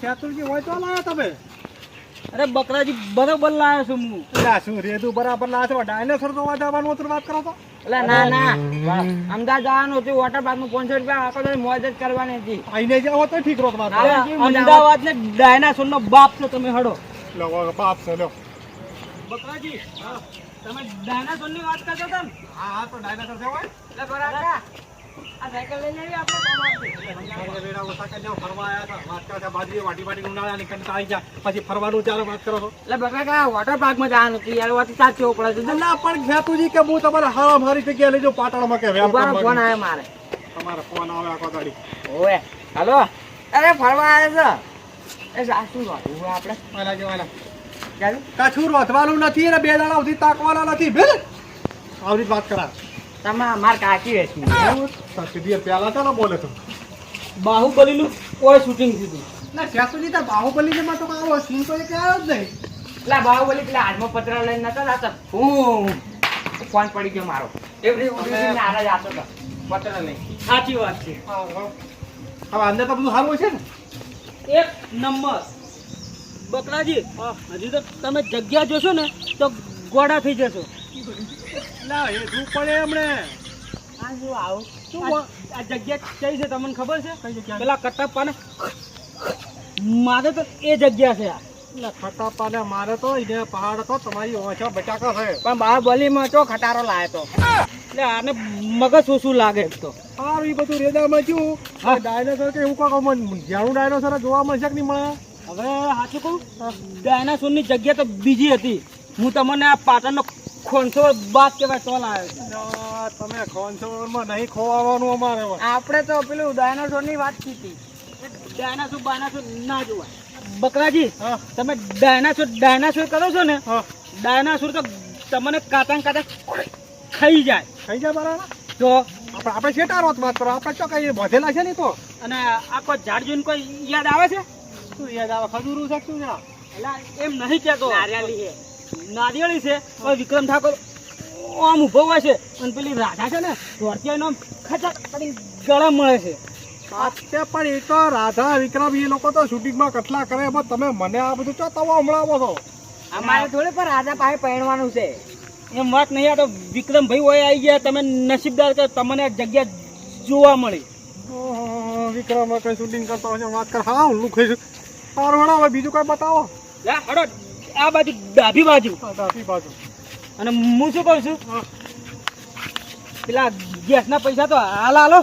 શેતુરજી હોય તો લાયા તમે. અરે બકરાજી બરોબર લાવ્યો છું હું. એટલે શું રેતું બરાબર લાયા છો? ડાયનોસોર તો જવાનું હતું વાત કરો તો. એટલે ના ના. અમદાવાદ જવાનું હતું વોટર પાર્કનું પાંચસો રૂપિયા આખો તો મોજ જ કરવાની હતી. આઈને જાવ તો ઠીક રોક વાત અમદાવાદ ને ડાયનાસોર નો બાપ છો તમે હડો. લો બાપ છે લો. બકરાજી તમે ડાયનાસોરની વાત કરતા હતા હા હા તો ડાયનાસોર છે હોય. એટલે બરાબર. પછી ફરવાનું ચાલો વાત કરો એટલે બકરા કા વોટર પાર્કમાં જવાનું હતું? યાર વાત સાચી પડે છે. ના પણ ખેતુજી કે હું તમારે હા મારી જગ્યાએ કે ફોન તમારો ફોન આવે આખો દાડી હાલો. અરે ફરવા આવ્યો છે? એ સાસુ વાળું આપણે. વાલા કે વાલા. કશું રોધવાનું નથી અને બે દાડા સુધી તાકવાના નથી બિલ આવી વાત કરા તમે માર કાકી રહેશે સીધી પેલા ચાલો બોલે તો બાહુબલી નું કોઈ શૂટિંગ થયું ના ખેતુજી તો બાહુબલી માં તો આવો સીન તો એક આવ્યો જ નહીં. એટલે બાહુબલી પેલા હાથમાં પત્ર લઈને નતો જાતો હું ફોન પડી ગયો મારો. એવરી ઉડી નારાજ આતો તો. પત્ર લઈ. સાચી વાત છે. હા, હા. હવે અંદર તો બધું સારું છે ને? એક નંબર. બકરાજી હજી તો તમે જગ્યા જોશો ને તો ગોડા થઈ જશો. ના શું પડે એમણે આ જો આવું. શું આ જગ્યા કઈ છે તમને ખબર છે? કઈ જગ્યા? પેલા કટપ્પા મારે તો એ જગ્યા છે આ. ખટાપાને મારે તો એને પહાડ તો તમારી ઓછા બટાકા છે. પણ બાહુબલીમાં તો ખટારો લાયો તો? એટલે આને મગજ ઓછું લાગે તો? સારું એ બધું રેદામાં થયું. હા. ડાયનોસર કે એવું કહો મને જાણું ડાયનોસર જોવા મળશે કે નહીં મળે? હવે સાચું કહું ડાયનાસોરની જગ્યા તો બીજી હતી. હું તમને આ પાટણનો ખોનસો બાદ કહેવાય તો લાવ્યો છું. ના, તમે કોન્સોલમાં નહીં ખોવાનું અમારે આપણે તો પેલું ડાયનાસોરની વાત કીધી. ડાયનાસોર બાયનાસોર ના જોવાય. બકરાજી હા. તમે ડાયનાસોર ડાયનાસોર કરો છો ને હા. ડાયનાસોર તો તમને કાતા કાતા ખાઈ જાય. થઈ જાય બરાબર? તો આપણે આપણે શેટા રોત વાત કરો. આપણે તો કઈ વધેલા છે ને તો? અને આખો ઝાડ જોઈને કોઈ યાદ આવે છે? શું યાદ આવે? ખજૂરું છે શું એમ નહીં કહેતો. નારિયેળી છે. નારિયેળી છે. પણ વિક્રમ ઠાકોર આમ ઊભો હોય છે. અને પેલી રાધા છે ને ધોરતીયાનો આમ ખચક કરીને ગળા મળે છે. સાચે પણ એ તો રાધા વિક્રમ એ લોકો તો શૂટિંગમાં કટલા કરે. પણ તમે મને આ બધું ચો તવો હમણાવો છો? અમારે થોડી પણ રાધા પાસે પહેરવાનું છે. એમ વાત નહીં આ તો વિક્રમ ભાઈ હોય આવી ગયા તમે નસીબદાર કે તમને જગ્યા જોવા મળી. વિક્રમ કઈ શૂટિંગ કરતો હોય વાત કર. હા હું લુખાઈ છું. સારું હવે બીજું કઈ બતાવો. લે હડો. આ બાજુ ડાબી બાજુ. ડાબી બાજુ. અને હું શું કહું છું. પેલા ગેસના પૈસા તો હાલ હાલો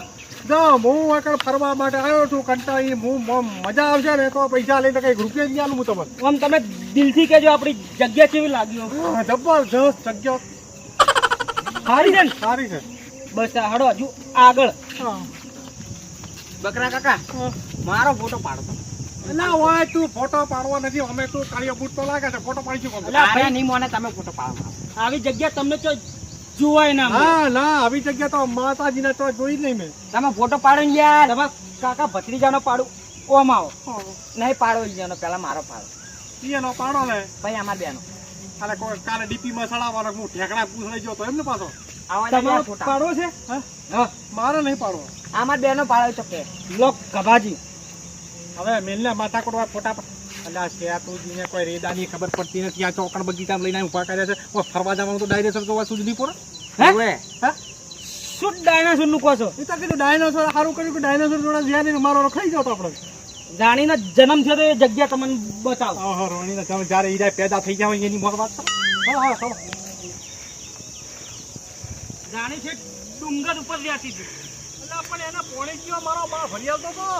જો હું આગળ ફરવા માટે આવ્યો છું કંટાળી હું મજા આવશે ને તો પૈસા લઈને કંઈક રૂપિયા નહીં આલું હું તમને. આમ તમે દિલથી કહેજો આપણી જગ્યા કેવી લાગી આમ? જબરજસ્ત જગ્યા. સારી છે ને? સારી છે. બસ હાડો હજુ આગળ. હા. બકરા કાકા મારો ફોટો પાડો ના હોય તું ફોટો પાડવા નથી અમે તું કાળિયા બૂટ તો લાગે છે. ફોટો પાડી? અલા ભાઈ નહીં મને તમે ફોટો પાડો આવી જગ્યા તમને તો જોવાય ના હા ના આવી જગ્યા તો માતાજીને તો જોઈ જ નહીં મેં. તમે ફોટો પાડો ને યાર તમે કાકા ભત્રીજાનો પાડું. ઓમ આવો. નહીં પાડો ઈજાનો પેલા મારો પાડો. એનો પાડો ને ભાઈ અમાર બેનો. અને કોઈ કાલે ડીપી માં સડાવવાનો હું ઠેકડા પૂછડી ગયો તો એમને પાછો. આવા તમારો ફોટા. પાડવો છે? હા? હા. મારે નહીં પાડો આમાં બેનો પાડો તો કે? લોક ગભાજી. હવે મેલને માથા કોટવા ફોટા પા- અલ્યા સેતુજીને કોઈ રેદાની ખબર પડતી નથી. આ ચોકડ બગીચામાં લઈને ઊભા કર્યા છે. ઓ ફરવા જવાનું તો ડાયરેક્ટર જોવા સુધી પડે હે? હા? શું ડાયનાસોરનું કહો છો? એ તો કીધું ડાયનાસોર સારું કર્યું કે ડાયનાસોર જોડે જ્યાં નહીં મારો ખાઈ જતો તો આપણે. જાણીને જન્મ થયો તો એ જગ્યા તમને બતાવો. ઓહો રોણીને તમે જ્યારે ઈરા પેદા થઈ ગયા હોય એની મોર વાત હા હા ચાલો જાણી છે ડુંગર ઉપર રહેતી હતી એટલે પણ એના પોણે ગયો મારો બા ફરી આવતો તો તો.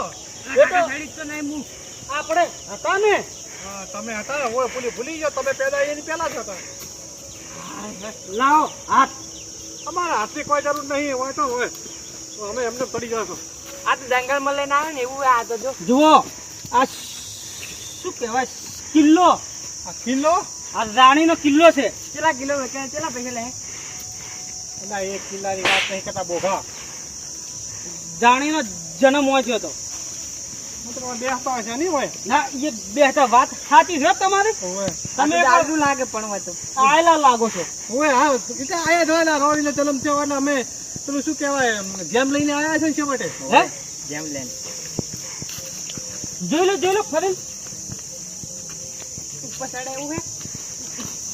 આપણે હતા ને. તમે હતા? ને ઓય ભૂલી ભૂલી ગયો. તમે પેલા એની પહેલા જ હતા. લાવો હાથ. અમારા હાથની કોઈ જરૂર નહીં હોય તો હોય. તો અમે એમને પડી જશો. આ તો જંગલમાં લઈને આવે ને એવું આ તો જો. જુઓ આ શું કહેવાય? કિલ્લો. આ કિલ્લો? આ રાણીનો કિલ્લો છે. કેટલા કિલો કેટલા પૈસા લે? એટલે એક કિલ્લાની વાત નહીં કરતા બોઘા. રાણીનો જન્મ હોય થયો તો હું તો તમે બેસતા હશે નહીં હોય. ના એ બે વાત સાચી છે તમારી. તમે દારૂ લાગે પણ હોય આયલા લાગો છો. હોય હા એટલે આયા જ હોય ને રોણીનો જન્મ અમે પેલું શું કહેવાય જેમ લઈને આવ્યા છે ને છેવટે. હે? જેમ લેન જોઈ લો જોઈ લો ફરી. ઉપર એવું હે?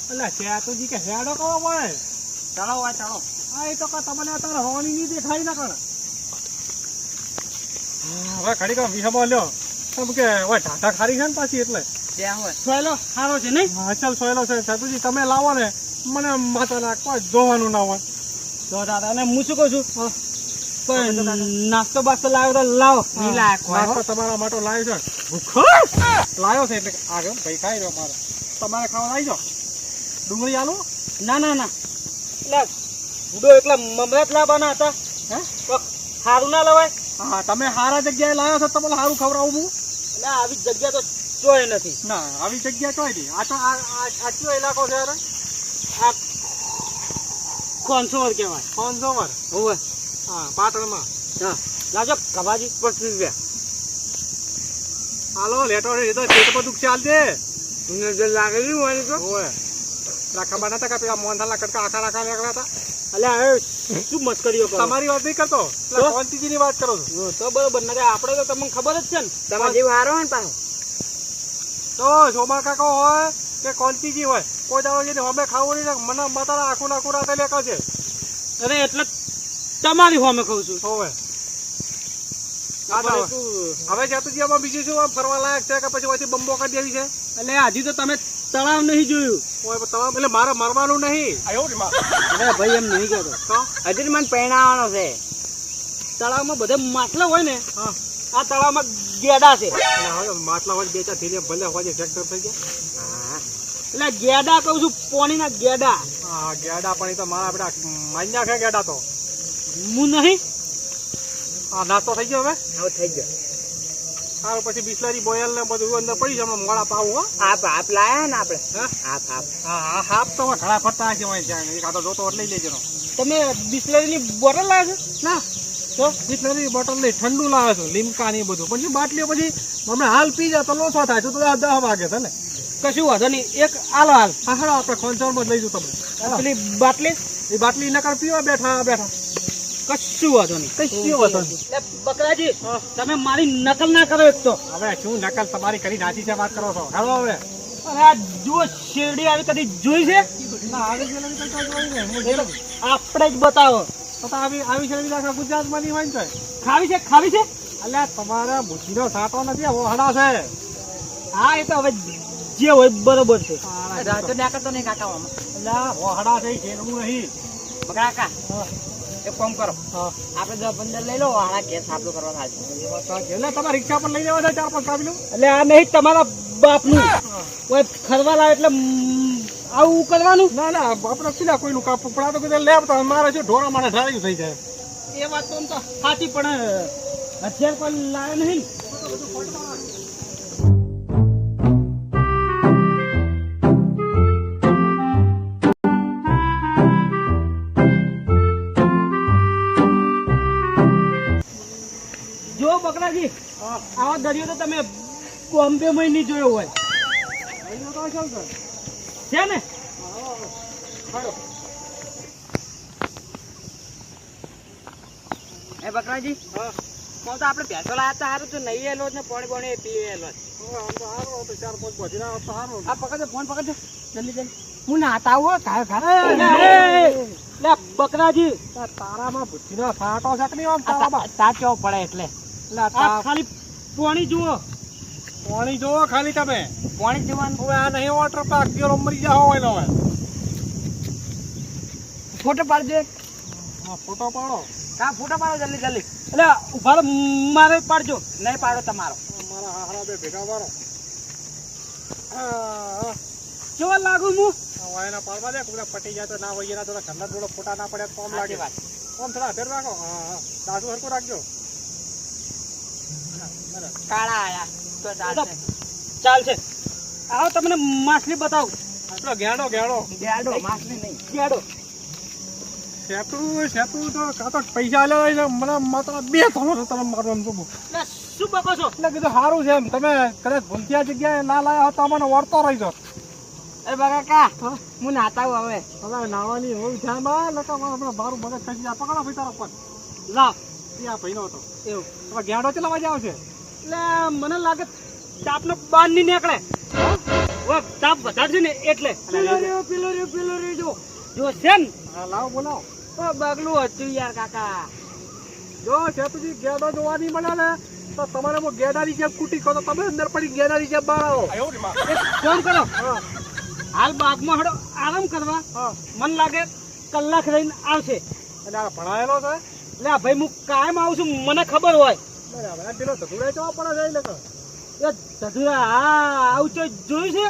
એટલે સેતુજી કે હેડો કહો પડે. ચાલો હોય ચાલો હા એ તો કા તમને અત્યારે હોવાની નહીં દેખાય ના કણ. હવે ઘડી કામ વિહમો લ્યો. કેમ કે હવે ઢાઢા ખારી છે ને પાછી એટલે? સોયલો સારો છે નહીં? હા ચાલ સોયલો છે. સાહેબજી તમે લાવો ને. મને માતાના કોઈ જોવાનું ના હોય. તો દાદા અને હું શું કહું છું? પણ નાસ્તો બાસ્તો લાવ્યો તો લાવો. નહીં તમારા માટે લાવ્યો છે. ભૂખો? લાવ્યો છે એટલે આગળ ભાઈ ખાઈ રહ્યો મારે. તમારે ખાવા આવી જાઓ ડુંગળી આલુ? ના ના ના. એટલે બુડો એકલા મમરા જ લાવવાના હતા. હે? તો સારું ના લવાય. હા તમે સારા જગ્યાએ લાવ્યો છો તમને સારું ખવડાવું હું? એટલે આવી જગ્યા તો જોઈ નથી. ના આવી જગ્યા ચોય નહીં. આ તો આ કયો ઇલાકો છે આ કોનસો કહેવાય. કોન્ઝોવર હોવે. હા પાટણમાં. હા. લાજો કબાજી પચીસ રૂપિયા હાલો લેટો લીધો પેટ બધું ચાલ દે લાગેલું હોય તો. ઓય પેલા ખબર નતા કે પેલા મોહનથાલના કટકા આખા રાખા નીકળ્યા હતા? અલ્યા શું મસ્કરીઓ કરો? તમારી વાત નહીં કરતો. તો? પેલા વાત કરો છો. તો બરોબર ને આપણે તો તમને ખબર જ છે ને. તમારે જેવું હારો હોય ને પાછો? તો સોમા કાકો હોય કે કોંતીજી હોય કોઈ દાડો જઈને અમે ખાવું નહીં મને મતારા આખું નાખું રાતે લેખો છે. અરે એટલે તમારી હોમે કહું છું. હોવે. હવે હવે જાતુજીયામાં બીજું શું ફરવા લાયક છે કે પછી પછી બંબો કરી દેવી છે? એટલે હજી તો તમે તળાવ નહીં જોયું. તળાવ એટલે મારે મરવાનું નહીં. અરે ભાઈ એમ નહીં કહેતો. હજી મને પહેણાવાનો છે. તળાવમાં બધે માટલા હોય ને હા. આ તળાવમાં ગેડા છે. હવે માટલા હોય બે ચાર થઈ જાય ભલે હોય ફેક્ટર થઈ ગયા. હા. એટલે ગેડા કહું છું પોણીના ગેડા. હા ગેડા પણ એ તો મારા બેટા માન્યા છે ગેડા તો. હું નહીં. હા નાસ્તો થઈ ગયો હવે? હવે થઈ ગયો. સારું પછી બિસ્લરી બોયલ ને બધું અંદર પડી છે મોડા પાવું હો. આપ આપ લાયા ને આપણે? હા? આપ આપ. હા હા હાફ તો ઘણા ફરતા છે હોય ત્યાં. એક આ જોતો એટલે લઈ લેજો. તમે બિસ્લરીની બોટલ લાવ્યો છો? ના. તો? બિસ્લરી બોટલ નહીં ઠંડુ લાવે છે લીમકા ને બધું. પણ બાટલીઓ પછી હમણાં હાલ પી જાય તો લોસો થાય તો તો દસ વાગે છે ને. કશું વાંધો નહીં. એક આલો હાલ. હા હાલો આપણે કોન્સર્ટમાં જ લઈ જઉં તમને. પેલી બાટલી? એ બાટલી નકર પીવા બેઠા બેઠા. કશું વાંધો નહીં. કશું વાંધો નહીં. બકરાજી તમે મારી નકલ ના કરો એક તો. હવે શું નકલ તમારી કરી નાચી છે વાત કરો છો. હાલો હવે. અરે આ જુઓ શેરડી આવી કદી જોઈ છે? તો આપણે જ બતાવો. તો તો આવી આવી છે આખા ગુજરાતમાં નહીં હોય ને તો. ખાવી છે ખાવી છે? એટલે તમારા બુદ્ધિનો સાટો નથી ઓહડા છે. હા એ તો હવે જે હોય બરોબર છે. રાતો ના કરતો નહીં કાકા ઓહડા છે ખેડવું નહીં. કાકા. એક કામ કરો. આપણે દસ પંદર લઈ લો વાળા કેસ સાપલો કરવા થાય. એટલે તમારે રિક્ષા પર લઈ જવા ચાર પાંચ કાપી એટલે આ નહીં તમારા બાપનું. કોઈ ફરવા લાવે એટલે આવું કરવાનું? ના ના આપણે પીલા કોઈનું કાપવું. પણ આ તો કીધું લેબ તો મારે શું ઢોરા મારે ઢાળ્યું થઈ જાય. એ વાત તો સાચી પણ અત્યારે કોઈ લાવે નહીં. આવો દરિયો તો તમે બોમ્બે માં નહીં જોયો હોય. છે ને? એ બકરાજી હા. તો આપણે ભેંસો લાયા તા સારું તો નહીં એલો ને પાણી પાણી પીવે એલો હવે આમ તો સારું હતું ચાર પાંચ ભજીના હોત તો સારું. આ પકડજો ફોન પકડજો. જલ્દી જલ્દી. હું નાતા આવું ઘાય ઘાય લે બકરાજી. તારામાં બુદ્ધિનો સાટો છે કે નહીં આમ તારામાં? તાચો પડે એટલે. ખાલી પાણી જુઓ. પાણી જુઓ ખાલી તમે. પાણી જોવાનું. હવે આ નહીં વોટર પાર્ક ગયો મરી જાવ હોય ને હવે. ફોટો પાડજે ફોટો પાડો. હા ફોટો પાડો જલ્દી જલ્દી. એટલે ઊભા મારે પાડજો. નહીં પાડો તમારો. મારા હારા બે ભેગા પાડો કેવા લાગુ હું વાયના એના પાડવા દે કોઈને પટી જાય તો ના હોય એના થોડા ઘરના થોડો ફોટા ના પડે કોમ લાગે. વાત. કોમ થોડા ફેર રાખો. હા હા. દાદુ હરકો રાખજો. કાળા આયા. તો ચાલશે ચાલશે. આવો તમને માછલી બતાવું. આપણો ગેડો ગેડો. ગેડો માછલી નહીં. ગેડો. સેતું સેતું તો કાં તો પૈસા છે. મને માત્ર બે થોડો છે તમે મારું એમ તો શું બકો છો? એટલે કીધું સારું છે એમ. તમે કદાચ ભૂલતી જગ્યાએ ના લાયા હતા તો મને વળતો રહી જાત અરે બકા કા? હું નાતા આવું હવે. હવે નાવાની હોય ધ્યાનમાં લકા આપણે મારું મગજ થઈ જાય પકડો ભાઈ તારો પણ લા ત્યાં ભાઈનો હતો. એવું. હવે ગેડો ચલાવવા જાવ છે એટલે મને લાગે તાપનો બાર નહીં નીકળે. ઓ તાપ વધારે છે ને એટલે. પેલો રહ્યો પેલો રહ્યો પેલો રહ્યો જો. જો છે ને. હા લાવો બોલાવો. ઓ બગલું હતું યાર કાકા. જો સેતુજી ગેડો જોવા નહીં મળે ને તો તમારે હું ગેડાની જેમ કૂટી ખો તો તમે અંદર પડી ગેડાની જેમ બહાર આવો. ફોન કરો. હા. હાલ બાગમાં હડો આરામ કરવા. મન મને લાગે કલાક રહીને આવશે. અને આ ભણાયેલો છે? એટલે ભાઈ હું કાયમ આવું છું મને ખબર હોય. બરાબર આ પેલો ધતુડા જવા પડે છે એટલે એ ધધુરા હા આવું તો જોયું છે?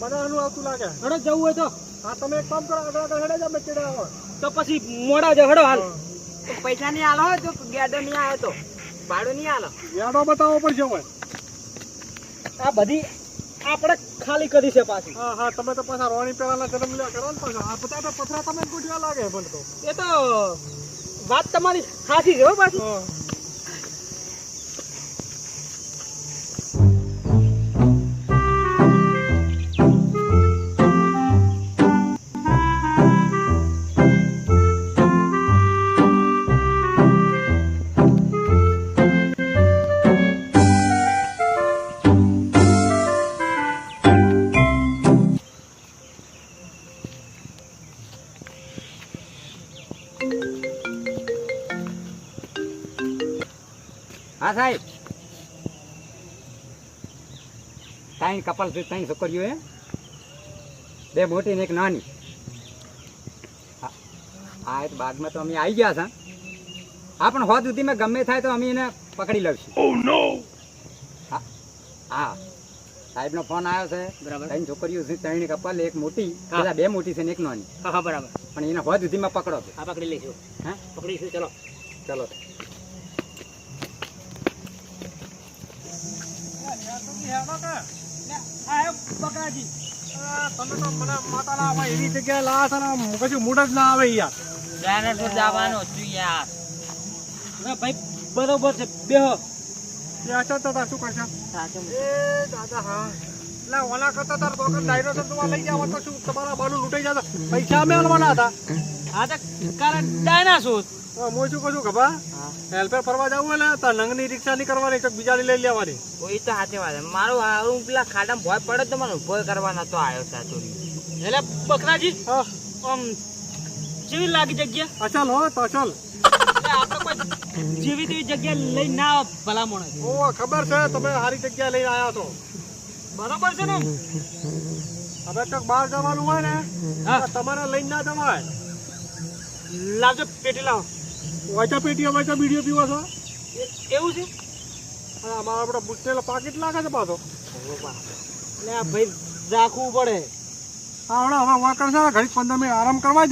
બનાવવાનું આવતું લાગે. હડો જવું હોય તો. હા તમે એક કામ કરો આગળ આગળ હેડે જાવ મેં આવો. તો પછી મોડા જ હડો હાલ પૈસા નહીં આલો તો ગેડો નહીં આવ્યો તો. ભાડું નહીં આલો. ગેડો બતાવવો પડશે હવે આ બધી આપણે ખાલી કરી છે પાછી. હા હા તમે તો પાછા રોણી પેલાના જન્મ લ્યા કરો ને પાછા. આ બધા પથરા તમે ગોઠવ્યા લાગે તો. એ તો વાત તમારી સાચી છે હો પાછી. ત્રણ કપલ છે ત્રણ છોકરીઓ હે. બે મોટી ને એક નાની. હા. હા, એ બાદમાં તો અમે આવી ગયા છે હા પણ હોત સુધી મેં ગમે થાય તો અમે એને પકડી લઈશું. હા. હા. સાહેબનો ફોન આવ્યો છે. બરાબર. ત્રણ છોકરીઓ છે ત્રણ કપલ એક મોટી. પેલા બે મોટી છે ને એક નાની. હા હા બરાબર. પણ એને હોત સુધીમાં પકડો હા આ પકડી લઈશું. હા? પકડીશું ચલો. ચલો. આ બકાજી તમે તો મને માતાના આવા એવી જગ્યાએ લાયા છે ને કશું મૂડ જ ના આવે યાર. જાને તો જવાનું યાર. ના ભાઈ બરોબર છે. બેહો. એ તો શું કરશે? એ દાદા હા. એટલે ઓલા કરતા તાર વખત ડાયનોસર જોવા લઈ જાવ તો શું તમારા બાનું લૂંટાઈ જતા? પૈસા અમે હતા. આ તો કારણ ડાયનાસોર. હા, શું કહું છું ખબર હેલ્પેર ફરવા જવું હોય ને તો નંગની રિક્ષા નહીં કરવાની કંઈક બીજાની લઈ લેવાની. કોઈ તો સાચી વાત છે. હું પેલા ખાડામાં ભોય પડે તો મને ઊભો કરવાનો તો આવ્યો સાચું એટલે બકરાજી આમ જેવી લાગી જગ્યા? અચલ હો તો અચલ એટલે જેવી તેવી જગ્યા લઈ ના ભલામણ ઓ ખબર છે તમે સારી જગ્યા લઈને આવ્યા છો. બરોબર છે ને? હવે ચોક બહાર જવાનું હોય ને હા. તમારે લઈને ના જવાય. લાવજો પેટી લાવો. વાંચા પેટીઓ વાંચા બીડીઓ પીવો છો? એવું છે? અને અમારા આપણે બુસ્ટેલો પાકીટ લાગે છે પાછો. એટલે આ ભાઈ રાખવું પડે. હા હમણાં હવે વાકર છે ઘડીક પંદર મિનિટ આરામ કરવા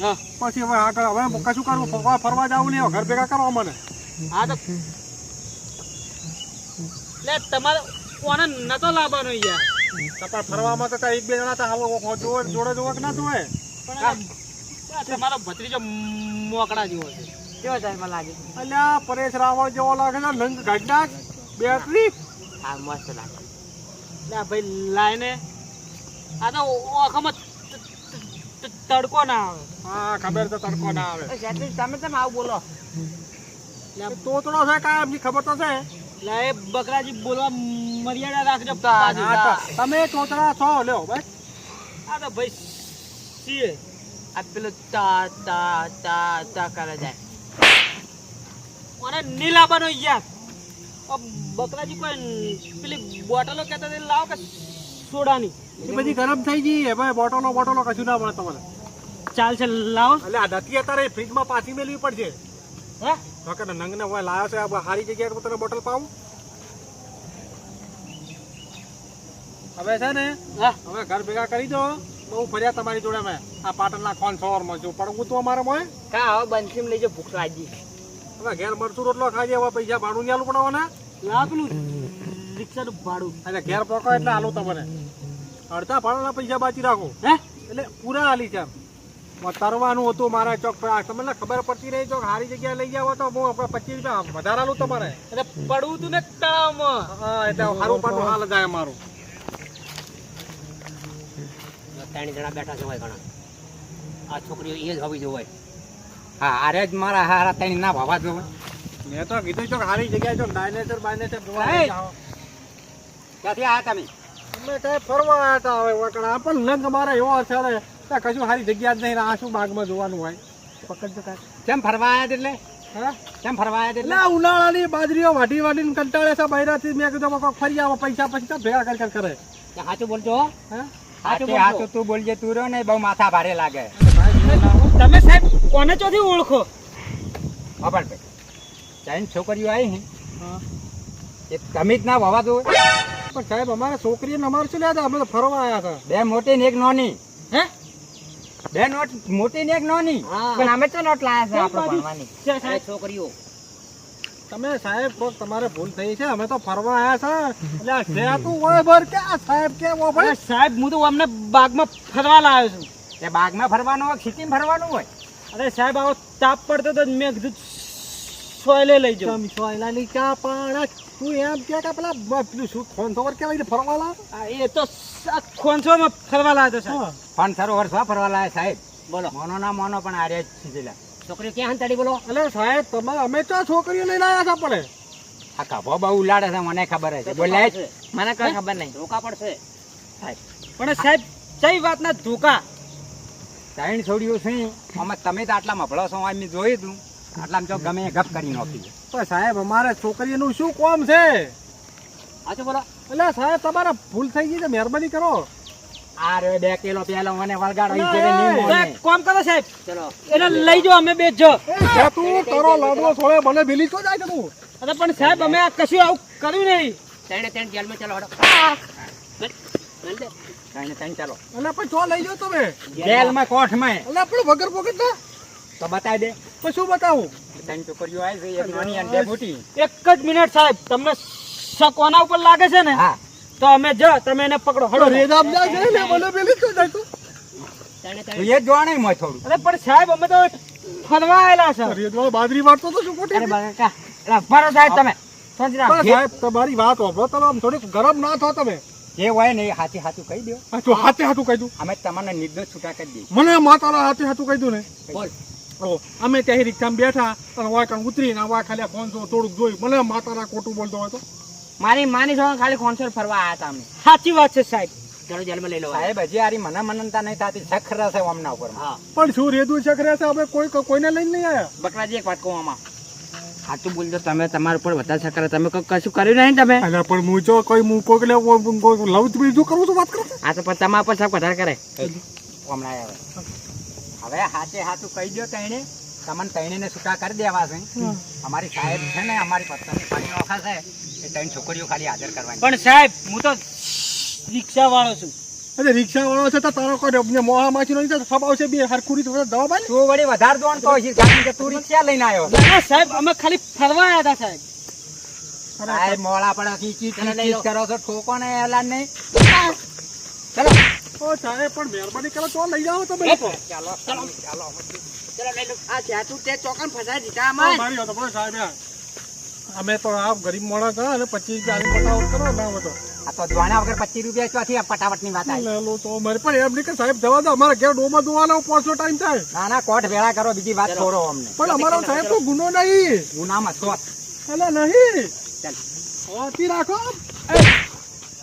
હા. પછી હવે આગળ હવે કશું કરવું ફરવા ફરવા જવું નહીં ઘર ભેગા કરવા મને. હા તો એટલે તમારે કોને નતો લાવવાનો યાર? તાર ફરવામાં તો એક બે જણા તો જોડે જોવે કે ના જોવે? તમારો ભત્રીજો મોકળા જેવો છે. કેવો સાહેબ લાગે? અલ્યા પરેશ રાવળ જેવો લાગે છે નંગ ગાડના બેટરી. હા મસ્ત લાગે. એટલે ભાઈ લાઈને આ તો ઓખામાં તડકો ના આવે. હા ખબર તો તડકો ના આવે. જેટલી તમે તમે આવું બોલો. તોતડો છે કાંઈ એમની ખબર તો છે. એટલે એ બકરાજી બોલવા મર્યાદા રાખજો તમે તોતડા છો લ્યો ભાઈ આ તો ભાઈ છીએ આ પેલું તા તા તા તા કરે જાય. મને નીલાબાનો યાર. બકરાજી કોઈ પેલી બોટલો કહેતા હતા લાવો કે સોડાની. એ બધી ગરમ થઈ ગઈ. ભાઈ બોટલો બોટલો કશું ના મળે તમને ચાલશે લાવો. એટલે આ નથી અત્યારે ફ્રીજમાં પાછી મેળવી પડશે હે? તો કે નંગને હોય લાવ્યો છે આ સારી જગ્યાએ તને બોટલ પાઉં હવે છે ને હવે ઘર ભેગા કરી દો. બહુ ફર્યા તમારી જોડે મેં આ પાટણના ખોન સવારમાં પણ પડવું તો અમારે મોય કા હવે બંસીમ લઈ જાય ભૂખ લાગી. હવે ઘેર મરચું રોટલો ખાજે હવે પૈસા ભાડું નહીં આલું પડવાના લાગલું રિક્ષાનું ભાડું. એટલે ઘેર પોકો એટલે આલું તમને અડધા ભાડાના પૈસા બાકી રાખો. હે? એટલે પૂરા આલી છે તરવાનું હતું મારા ચોક પર. તમને ખબર પડતી રહી ચોક? સારી જગ્યાએ લઈ જાવ તો હું આપણે પચીસ રૂપિયા વધારે આલું તમારે. એટલે પડવું તું ને તળાવમાં હા એટલે સારું પાટું હાલ જાય મારું. ત્રણ જણા બેઠા છે હોય ઘણા. આ છોકરીઓ એ જ હોવી જોઈએ. હા આરે જ મારા હારા ત્રણ ના ભાવા જોવે મેં તો કીધું છો સારી જગ્યાએ છો ડાયનેચર બાયનેચર જોવા. ક્યાંથી આયા તમે? અમે કાંઈ ફરવા આવ્યા હતા હવે વકણ પણ લંગ મારા એવો છે ને ત્યાં કશું સારી જગ્યા જ નહીં આ શું બાગમાં જોવાનું હોય? પકડ તો કાંઈ. કેમ ફરવા આવ્યા એટલે? હા? કેમ ફરવા એટલે? એટલે ઉનાળાની બાજરીઓ વાઢી વાઢીને કંટાળે છે બૈરાથી મેં કીધું ફરી આવો પૈસા પછી તો ભેગા કરી કરી. કરે સાચું બોલજો હો. હા હાચે તું બોલજે તું રહ્યો ને બહુ માથા ભારે લાગે. તમે સાહેબ કોને ચોથી ઓળખો? ખબર ભાઈ ચાઈન છોકરીઓ આવી એ તમે જ ના વાવા દો પણ સાહેબ અમારે છોકરીને અમારે શું લેતા અમે તો ફરવા આવ્યા હતા. બે મોટી ને એક નોની. હે? બે નોટ મોટી ને એક નોની. પણ અમે તો નોટ લાયા છે આપણે? ભણવાની. છોકરીઓ. તમે સાહેબ કોક તમારે ભૂલ થઈ છે અમે તો ફરવા આવ્યા છે. એટલે આ છે તું હોય ભર કે આ સાહેબ કે ઓ ભાઈ સાહેબ હું તો અમને બાગમાં ફરવા લાવ્યો છું. એ બાગમાં ફરવાનું હોય સિટીમાં ફરવાનું હોય? અરે સાહેબ આવો તાપ પડતો તો મેં કીધું સોયલે લઈ જાઉં. તમે સોયલાની ચા પાણા તું એમ કે કે પેલા પેલું શું ખોન ખબર કેવાય છે ફરવા લાવ એ તો આ ખોંચવામાં ફરવા લાવ્યો સાહેબ. પણ સરોવર સ્વા ફરવા લાવ્યા સાહેબ? બોલો. મોનો ના મોનો પણ આર્યા જ શીખેલા છોકરીઓ ક્યાં હંતાડી બોલો? એટલે સાહેબ તમે અમે તો છોકરીઓ લઈને આવ્યા હતા પડે આ કભો બહુ ઉલાડે છે મને ખબર છે. બોલાય. મને કઈ ખબર નહીં. ધોકા પડશે. પણ સાહેબ કઈ વાતના ધોકા? ત્રણ છોડીઓ છે. અમે તમે તો આટલા મફળો છો અમે જોયું તું આટલા જો ગમે એ ગપ કરી નાખી પણ સાહેબ અમારે છોકરીનું શું કોમ છે? આજે બોલો. એટલે સાહેબ તમારે ભૂલ થઈ ગઈ છે મહેરબાની કરો. આ રે બે કિલો પેલો મને વળગાડો ઈ ના, નીમો કામ કરો સાહેબ. ચલો. એને લઈ જાઓ અમે બે જો એ તું કરો લાડવો છોડે મને ભીલી તો જાય તું. અરે પણ સાહેબ અમે આ કશું આવું કર્યું નહીં. તેણે તેણ જેલમાં ચલો હડો. ત્રણે ત્રણ ચાલો. અલા પણ છો લઈ જો તમે. જેલમાં કોઠમાં. અલા પણ વગર પોકેટ ના. તો બતાવી દે. પણ શું બતાવું? ત્રણ છોકરીઓ આવી છે એક નાની અને બે મોટી એક જ મિનિટ સાહેબ તમને શક કોના ઉપર લાગે છે ને? હા. તો અમે જો તમે એને પકડો હળો રેજાબ જા છે ને મને પેલી કો તું તું ત્રણ એ જોણે જોવાને થોડું. અરે પણ સાહેબ અમે તો ફરવા આયેલા છે રેજવાળ બાદરી વાટતો તો શું ખોટી અરે બાકા એટલે ફરો સાહેબ તમે. સાહેબ તમારી વાત હોભળો તમે આમ થોડીક ગરમ ના થો તમે. જે હોય ને એ હાથી હાથું કહી દો. જો હાથે હાથું કહી દઉં. અમે તમને નિર્દોષ છૂટા કરી દઈએ. મને માતાના હાથે હાથું કહી દઉં ને. બોલ. અમે ત્યાં રિક્ષામાં બેઠા અને વાય કાં ઉતરીને વાય ખાલી ફોન જો થોડુંક જોયું. મને માતાના ખોટું બોલતો હોય તો. મારી માની છો ખાલી કોન્સર્ટ ફરવા આયા હતા અમે. સાચી વાત છે સાહેબ. ચલો જેલમાં લઈ લો સાહેબ હજી આરી મને મનનતા નહીં થતી સખરા છે આમના ઉપર. હા. પણ શું રેદુ ચક્રે છે અમે કોઈ કોઈને લઈને નહીં આવ્યા બકરાજી એક વાત કહું આમાં. સાચું બોલજો તમે તમારા ઉપર વધારે સકર તમે કશું કર્યું નહીં તમે? અલ્યા પણ હું જો કોઈ હું કોઈક લે લવ બીજું કરું છું વાત કરો? આ તો પણ તમારા પર સાહેબ વધારે કરે. હમણાં આવે હવે. હાથે હાથું કહી દો તઈને તમને તઈને છૂટા કરી દેવા છે. અમારી સાહેબ છે ને અમારી પત્ની પાણી ઓખા છે. ત્રણ છોકરીઓ ખાલી હાજર કરવાની પણ સાહેબ હું તો રિક્ષા વાળો છું અરે રિક્ષા વાળો છે તો તારો કોઈ મોહા માછી નહીં તો બે હરખુરી તો જવાબ આલે. તું વળી વધારે દોડતો હોય છે કારણ તું રિક્ષા લઈને આવ્યો ના, ના, સાહેબ અમે ખાલી ફરવા આવ્યા હતા સાહેબ સાહેબ મોળા પડે કીચી કરો છો ઠોકો ને એલાન નહીં ઓ સાહેબ પણ મહેરબાની કરો તો લઈ જાઓ તમે લોકો. ચાલો ચાલો ચાલો ચલો લઈ લો તે ચોકન ફસાઈ દીધા અમારે મારી સાહેબ. અમે તો આ ગરીબ મોણા હતા અને પચીસ રૂપિયા પટાવટ કરો ના બધો. તો આ તો જોણા વગર પચીસ રૂપિયા ચોથી પટાવટની વાત આવી? તો મારે પણ એમ નહીં કે સાહેબ જવા દો અમારે ઘેર ડોમાં ધોવાનો પહોંચનો ટાઈમ થાય. ના ના કોટ ભેળા કરો બીજી વાત છોડો અમને. પણ અમારો સાહેબ તો ગુનો નહીં. ગુનામાં છો એટલે નહીં. ચાલ. રાખો.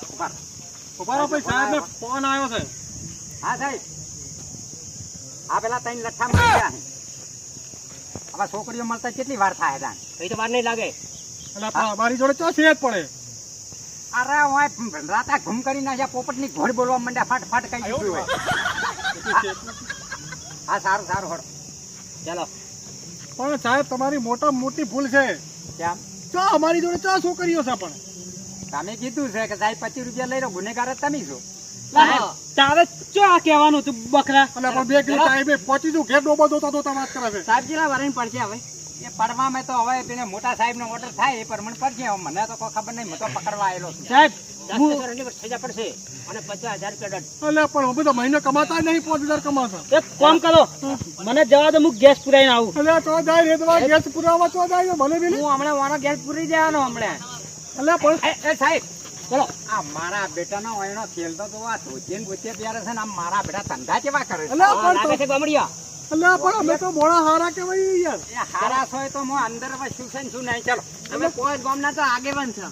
ઊભા. ઊભા ભાઈ સાહેબ ફોન આવ્યો છે. હા સાહેબ. આ પેલા ત્રણ લઠ્ઠા મળ્યા ગયા હવે છોકરીઓ મળતા કેટલી વાર થાય તો વાર નહીં લાગે. એટલે પણ જોડે ચો છે જ પડે? અરે ઓય રાતા ઘૂમ કરી નાખ્યા પોપટની ઘોડ બોલવા માંડ્યા ફાટ ફાટ કઈ ગયું હોય. હા. સારું સારું હળ. ચાલો. પણ સાહેબ તમારી મોટા મોટી ભૂલ છે. કેમ? ચો અમારી જોડે ચો છોકરીઓ છે પણ? તમે કીધું છે કે સાહેબ પચીસ રૂપિયા લઈ લો ગુનેગાર જ તમે છો. તારે ચો આ કહેવાનું તું બકરા? અને પણ બે કિલો ટાઈમે પહોંચી જવું ઘેર ડોબો દોતા દોતા વાત કરે છે. સાહેબ જેલા વાર પડશે હવે? એ પડવામાં તો હવે પેલે મોટા સાહેબ નો ઓર્ડર થાય એ પ્રમાણે પડશે મને તો કોઈ ખબર નહીં તો પકડવા આવેલો છું. સાહેબ દસ હું હજારની સજા પડશે અને પચાસ હજાર રૂપિયા પણ અમે તો મહિને કમાતા નહીં પાંચ હજાર કમાતા. એક કામ કરો. મને જવા દો હું ગેસ પુરાઈને આવું. એટલે તો જાય રેતવા ગેસ પુરાવા તો જાય મને બી હું હમણાં વાળો ગેસ પૂરી જવાનો હમણાં. એટલે પણ એ સાહેબ ચલો. આ મારા બેટાનો એનો ખેલતો તો આ ધોતીને છે ને મારા બેટા ધંધા કેવા કરે છે? ગમડિયા. અલ્યા પણ અમે તો મોડા હારા કહેવાય યાર. હારા સોય તો હું અંદર શું છે શું નહીં ચાલો. તમે કોઈ ગામના તો આગેવાન છો.